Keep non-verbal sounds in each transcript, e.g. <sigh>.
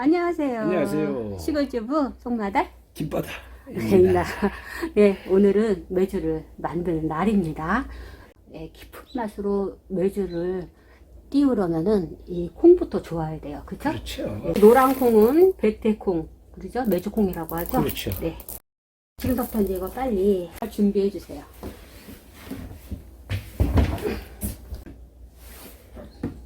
안녕하세요. 안녕하세요. 시골주부 송마달 김바다. 입니다. <laughs> 네, 오늘은 매주를 만드는 날입니다. 네, 깊은 맛으로 매주를 띄우려면은 이 콩부터 좋아야 돼요. 그쵸? 그렇죠. 네, 노란 콩은 백태콩, 그죠? 매주콩이라고 하죠? 그렇죠. 네. 지금부터 이제 이거 빨리 준비해 주세요.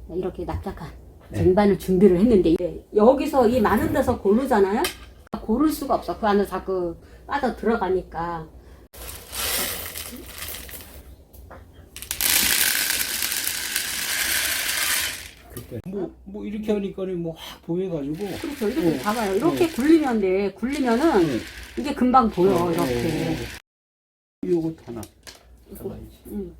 네, 이렇게 납작한 쟁반을 준비를 했는데 여기서 이 많은 데서 고르잖아요. 고를 수가 없어. 그 안에 자꾸 빠져 들어가니까. 그때 뭐, 뭐 이렇게 하니까는 뭐 확 보여가지고. 그렇죠. 이렇게 어. 봐봐요. 이렇게 굴리면 돼. 굴리면은 이게 금방 보여. 이렇게. 요것 하나. 이거. 잡아야지. 음.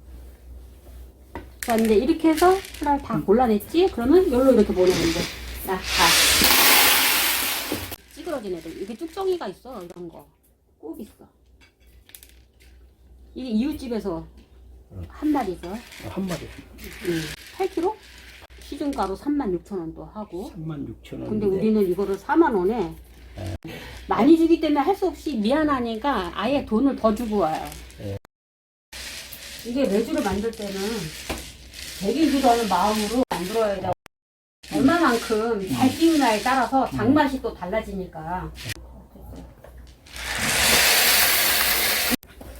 자, 이제 이렇게 해서 하나를 다 골라냈지? 그러면 여기로 이렇게 보내는 거. 자, 다. 찌그러진 애들. 이게 쭉정이가 있어. 이런 거. 꼭 있어. 이게 이웃집에서 한 마리죠. 아, 한 마리. 음. 8kg? 시중가로 36,000원도 하고. 36,000원. 근데 우리는 이거를 4만원에 많이 주기 때문에 할 수 없이 미안하니까 아예 돈을 더 주고 와요. 네. 이게 매주를 만들 때는 하는 마음으로 만들어야 돼. 얼마만큼 잘 띄우냐에 따라서 장맛이 또 달라지니까.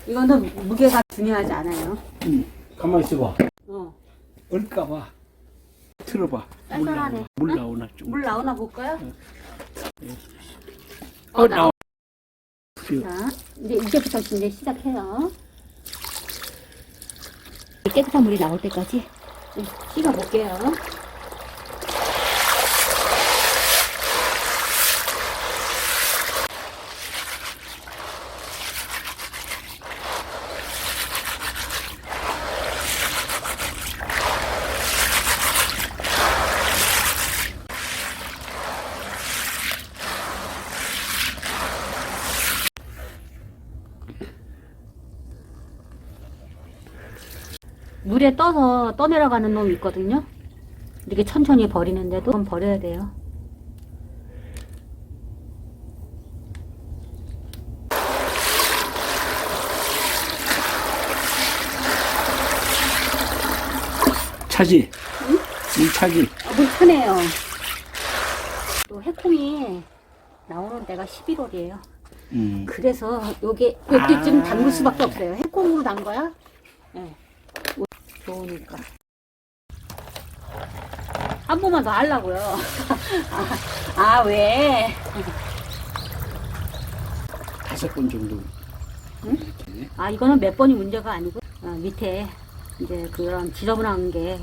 이거는 무게가 중요하지 않아요. 응. 가만 있어봐. 어. 얼까봐. 틀어봐. 물 쌀쌀하네. 나오나, 물 나오나 좀. 물 나오나 볼까요? 어, 나오. 자, 이제 이제부터 이제 시작해요. 깨끗한 물이 나올 때까지 씻어 볼게요. 물에 떠서 떠내려가는 놈 있거든요. 이렇게 천천히 버리는데도 버려야 돼요. 차지. 이 차지. 아, 물 크네요. 또 해콩이 나오는 때가 11월이에요. 음. 그래서 요게 여기쯤 아. 담글 수밖에 없어요. 해콩으로 담가야 네. 좋으니까. 한 번만 더 하려고요. <laughs> 아, 아, 왜? 다섯 번 정도. 응? 아, 이거는 몇 번이 문제가 아니고, 어, 밑에 이제 그런 지저분한 게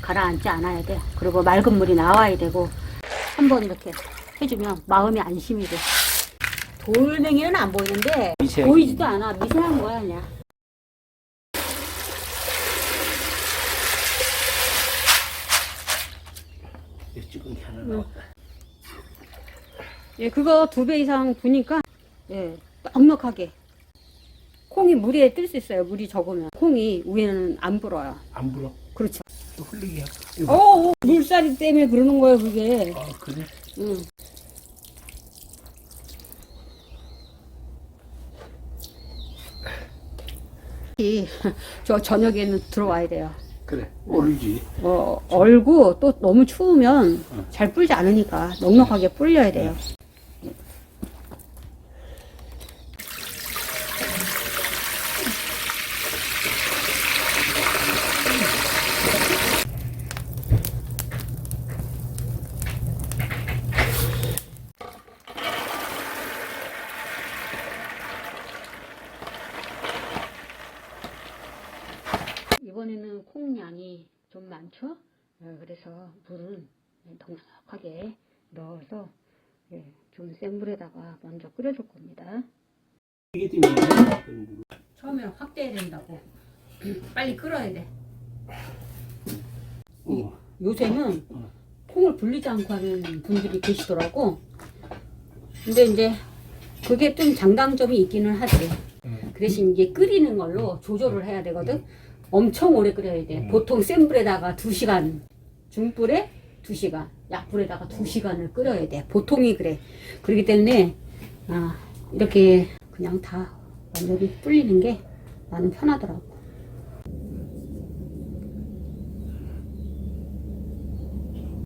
가라앉지 않아야 돼. 그리고 맑은 물이 나와야 되고, 한 번 이렇게 해주면 마음이 안심이 돼. 돌멩이는 안 보이는데, 미세하게. 보이지도 않아. 미세한 거야, 그냥. 이 찌꺼기 하나 응. 예, 그거 두 배 이상 부니까, 예, 넉넉하게. 콩이 물에 뜰 수 있어요. 물이 적으면. 콩이 위에는 안 불어요. 안 불어. 그렇죠. 또 흘리게 어. 어, 물살이 때문에 그러는 거예요, 그게. 아, 그래? 응. 이, 저 저녁에는 들어와야 돼요. 그래. 오르지. 어, 얼고 또 너무 추우면 잘 불지 않으니까 넉넉하게 불려야 돼요. 이번에는 콩량이 좀 많죠? 어, 그래서 물은 넉넉하게 넣어서 예, 좀 센 불에다가 먼저 끓여줄 겁니다. 처음에는 확대해야 된다고. 빨리 끓어야 돼. 어. 요새는 어. 콩을 불리지 않고 하는 분들이 계시더라고. 근데 이제 그게 좀 장단점이 있기는 하지. 음. 그 대신 이게 끓이는 걸로 조절을 해야 되거든. 엄청 오래 끓여야 돼. 음. 보통 센 불에다가 2시간, 중불에 2시간. 약불에다가 두 시간을 끓여야 돼. 보통이 그래. 그렇기 때문에 아, 이렇게 그냥 다 완전히 불리는 게 나는 편하더라고.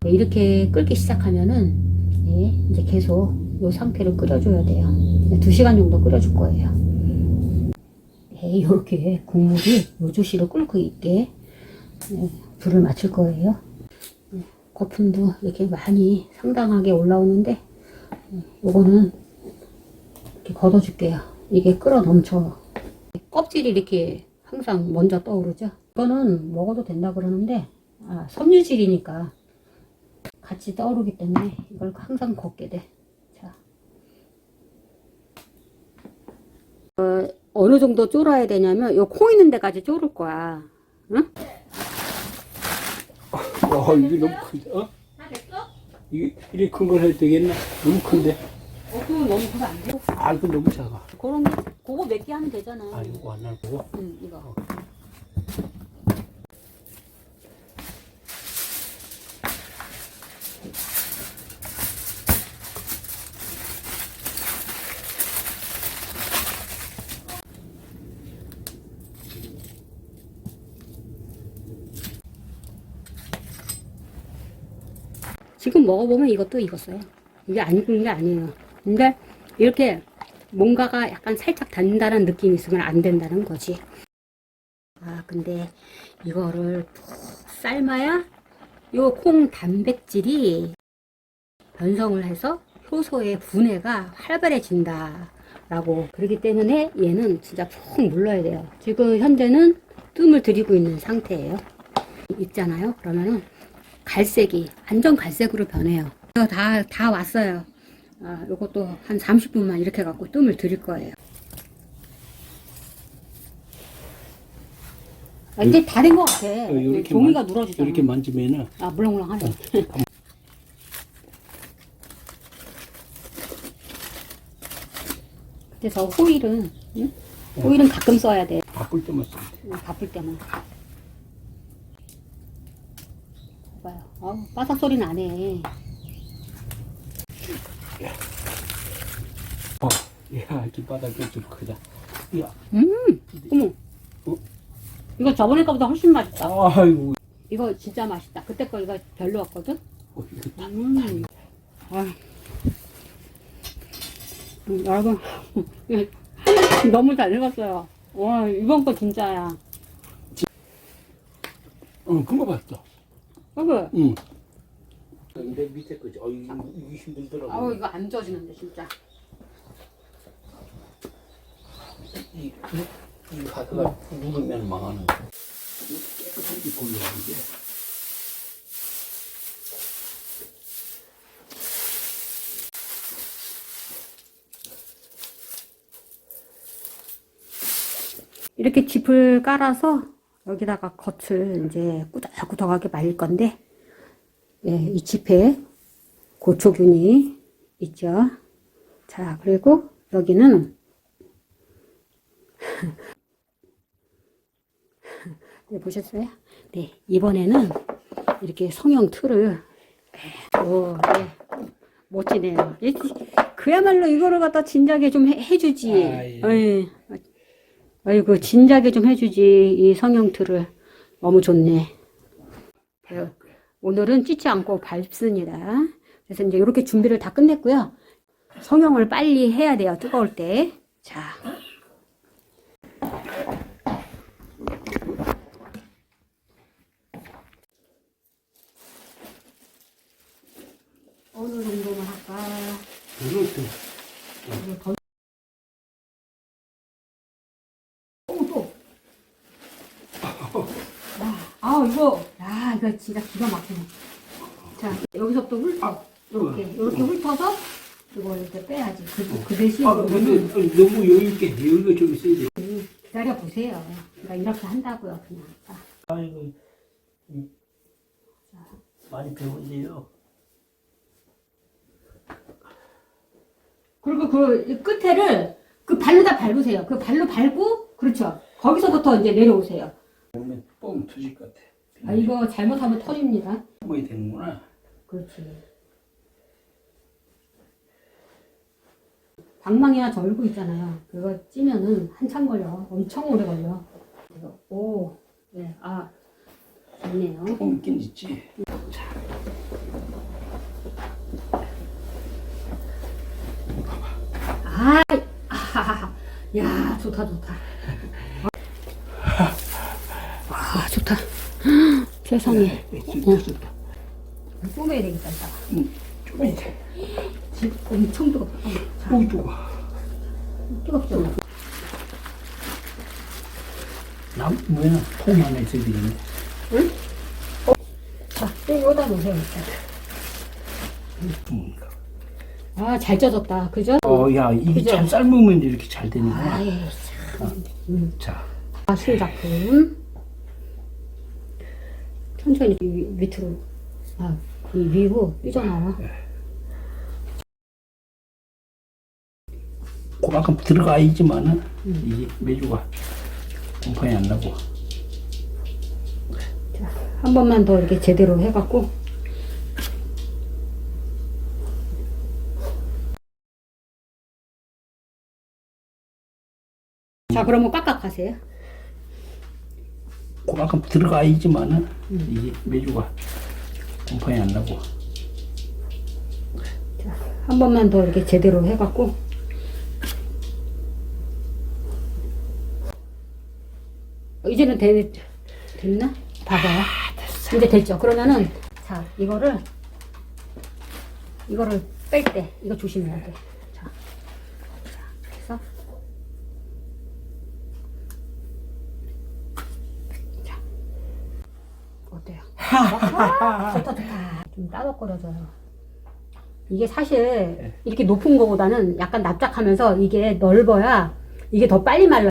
네, 이렇게 끓기 시작하면은 예, 이제 계속 이 상태로 끓여줘야 돼요. 네, 두 시간 정도 끓여줄 거예요. 네, 이렇게 국물이 요조시로 끓고 있게 네, 불을 맞출 거예요. 네, 거품도 이렇게 많이 상당하게 올라오는데 네, 요거는 이렇게 걷어줄게요. 이게 끓어 넘쳐. 껍질이 이렇게 항상 먼저 떠오르죠. 이거는 먹어도 된다 그러는데 아, 섬유질이니까 같이 떠오르기 때문에 이걸 항상 걷게 돼. 자. 어, 어느 정도 졸아야 되냐면 요콩 있는 데까지 졸을 거야. 응? 와 이게 너무 큰데 어? 다 됐어? 이게 이렇게 큰 걸 해도 되겠나? 너무 큰데 어, 그거 너무 크면 안 돼. 아 이거 너무 작아 그런 게, 그거 몇 개 하면 되잖아. 아 이거 안 나고 응, 이거. 지금 먹어보면 이것도 익었어요. 이게 안 익은 게 아니에요. 근데 이렇게 뭔가가 약간 살짝 단다는 느낌이 있으면 안 된다는 거지. 아, 근데 이거를 푹 삶아야 요 콩 단백질이 변성을 해서 효소의 분해가 활발해진다. 라고. 그렇기 때문에 얘는 진짜 푹 물러야 돼요. 지금 현재는 뜸을 들이고 있는 상태예요. 있잖아요. 그러면은 갈색이 완전 갈색으로 변해요. 다, 다 왔어요. 아, 요것도 한 30분만 이렇게 갖고 뜸을 들일 거예요. 아, 이제 다 된 것 같아. 어, 요렇게 종이가 만- 늘어지잖아. 이렇게 만지면은 아, 물렁물렁하네. 그래서 <laughs> 호일은, 응? 호일은 가끔 써야 돼. 바쁠 때만 써 응, 바쁠 때만. 봐봐요. 어우, 바삭 소리 나네. 어, 야, 이 바닥이 좀 크다. 야, 음, 어머. 어? 이거 저번에 거보다 훨씬 맛있다. 아이고, 이거 진짜 맛있다. 그때 거 이거 별로였거든? 어, 이거 다 음. 아. 음, 여러분, <laughs> 너무 잘 익었어요. 와, 이번 거 진짜야. 어, 금방 봤어. 여보, 응. 근데 밑에 거지. 어, 이거, 이거 힘들더라고. 아우, 이거 안 져지는데, 진짜. 이, 이, 이 가스가 누르면 망하는 거. 깨끗하게 골라야 게 이렇게 짚을 깔아서 여기다가 겉을 이제 꾸덕꾸덕하게 말릴 건데, 예, 이 짚에 고초균이 있죠. 자, 그리고 여기는 네, 보셨어요? 네, 이번에는 이렇게 성형 틀을 오, 네, 멋지네요. 이- 그야말로 이거를 갖다 진작에 좀 해, 해주지. 아이. 어이, 아이고 진작에 좀 해주지 이 성형 틀을 너무 좋네. 네, 오늘은 찢지 않고 밟습니다. 그래서 이제 이렇게 준비를 다 끝냈고요. 성형을 빨리 해야 돼요. 뜨거울 때. 자. 정도만 할까? 오, 또. 야, 아, 이거, 야, 이거 진짜 기가 막히네. 자, 여기서부터 훑어. 이렇게, 이렇게 훑어서, 이거 이렇게 빼야지. 그, 그 대신, 아, 근데 이거는 어, 너무 여유있게, 여유가 좀 있어야 돼. 기다려보세요. 그러니까 이렇게 한다고요, 그냥. 자, 아이고, 음, 많이 배웠네요. 그리고 그 끝에를 그 발로 다 밟으세요. 그 발로 밟고, 그렇죠. 거기서부터 이제 내려오세요. 보면 뻥 터질 것 같아. 아, 이거 잘못하면 터집니다. 뭐야 되는구나. 그렇지. 방망이나 절구 있잖아요. 그거 찌면은 한참 걸려. 엄청 오래 걸려. 그래서 오, 네, 아, 좋네요. 조금 있긴 있 아, 아하하. 야, 좋다, 좋다. 아, 좋다. <gasps> 세상에. 됐어, 됐다. 뿜어야 되겠다, 이따가. 응, 좀 이제. 집 엄청 뜨겁다. 어, 자, 오, 좋아. 뜨겁죠? 남, 뭐야, 통 안에 있어야 되겠네. 응? 어? 자, 여기다 놓으세요. 음. 아, 잘 쪄졌다. 그죠? 어, 야, 이게 그죠? 참 삶으면 이렇게 잘 되는구나. 아이, 참. 자, 마술 작품. 천천히 위, 밑으로. 아, 이 위로 삐져나와. 그만큼 들어가야지만은 이게 메주가 공판이 안 나고. 자, 한 번만 더 이렇게 제대로 해갖고. 자, 그러면 깍깍 하세요. 그만큼 들어가야지만은 이게 메주가 공판이 안 나고. 자, 한 번만 더 이렇게 제대로 해갖고. 어, 이제는 되, 됐나? 봐봐요. 이제 됐죠? 그러면은, 자, 이거를, 이거를 뺄 때, 이거 조심해야 돼. 자, 자, 그래서. 자, 어때요? 아, 좋다, 좋다. 좀 따덕거려져요. 이게 사실 이렇게 높은 거보다는 약간 납작하면서 이게 넓어야 이게 더 빨리 말라.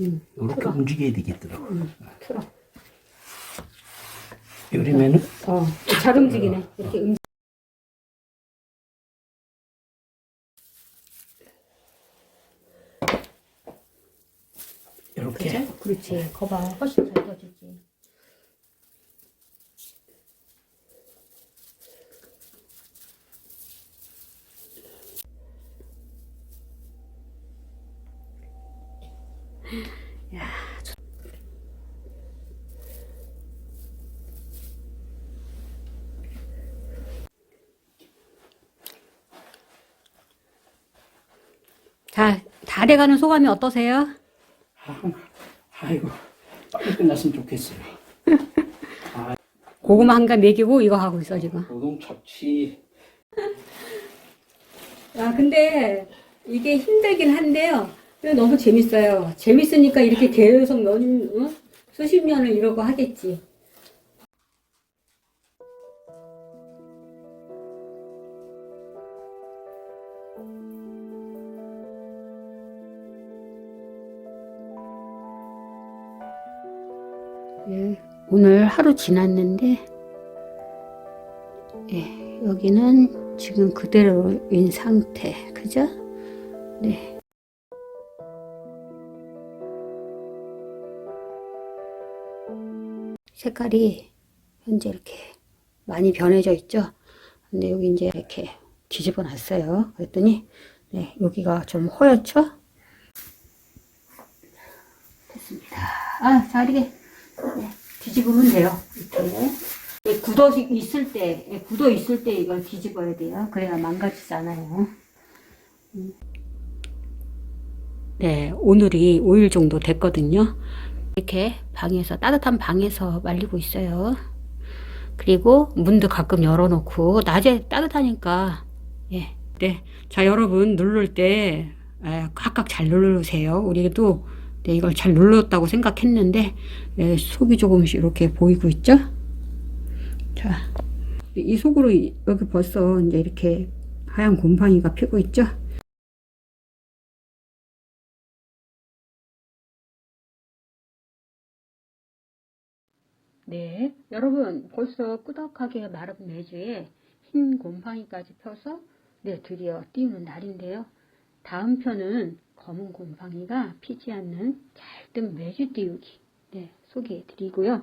음, 이렇게 움직여야 되겠더라고. 틀어. 요리면은 어, 잘 움직이네. 이렇게 음. 이렇게 그죠? 그렇지. 거봐. 훨씬 잘 떠지지. 자, 다 돼가는 소감이 어떠세요? 아, 아이고 빨리 끝났으면 좋겠어요. <laughs> 고구마 한간 먹이고 이거 하고 있어 지금. 노동 착취 아 근데 이게 힘들긴 한데요. 너무 재밌어요. 재밌으니까 이렇게 계속 몇, 어? 수십 년을 이러고 하겠지. 예, 오늘 하루 지났는데, 예, 여기는 지금 그대로인 상태, 그죠? 네. 색깔이 현재 이렇게 많이 변해져 있죠? 근데 여기 이제 이렇게 뒤집어 놨어요. 그랬더니, 네, 여기가 좀 허옇죠? 됐습니다. 아, 자, 이렇게 네, 뒤집으면 돼요. 이렇게. 예, 굳어 있을 때, 예, 굳어 있을 때 이걸 뒤집어야 돼요. 그래야 망가지지 않아요. 음. 네, 오늘이 5일 정도 됐거든요. 이렇게 방에서, 따뜻한 방에서 말리고 있어요. 그리고 문도 가끔 열어놓고, 낮에 따뜻하니까, 예. 네. 자, 여러분, 누를 때 에, 꽉꽉 잘 누르세요. 우리도 네, 이걸 잘 눌렀다고 생각했는데 에, 속이 조금씩 이렇게 보이고 있죠? 자, 이 속으로 이- 여기 벌써 이제 이렇게 하얀 곰팡이가 피고 있죠? 네, 여러분 벌써 꾸덕하게 마른 메주에 흰 곰팡이까지 펴서 네, 드디어 띄우는 날인데요. 다음 편은 검은 곰팡이가 피지 않는 잘든 메주 띄우기 네, 소개해 드리고요.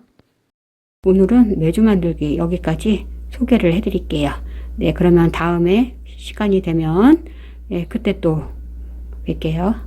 오늘은 메주 만들기 여기까지 소개를 해 드릴게요. 네, 그러면 다음에 시간이 되면 네, 그때 또 뵐게요.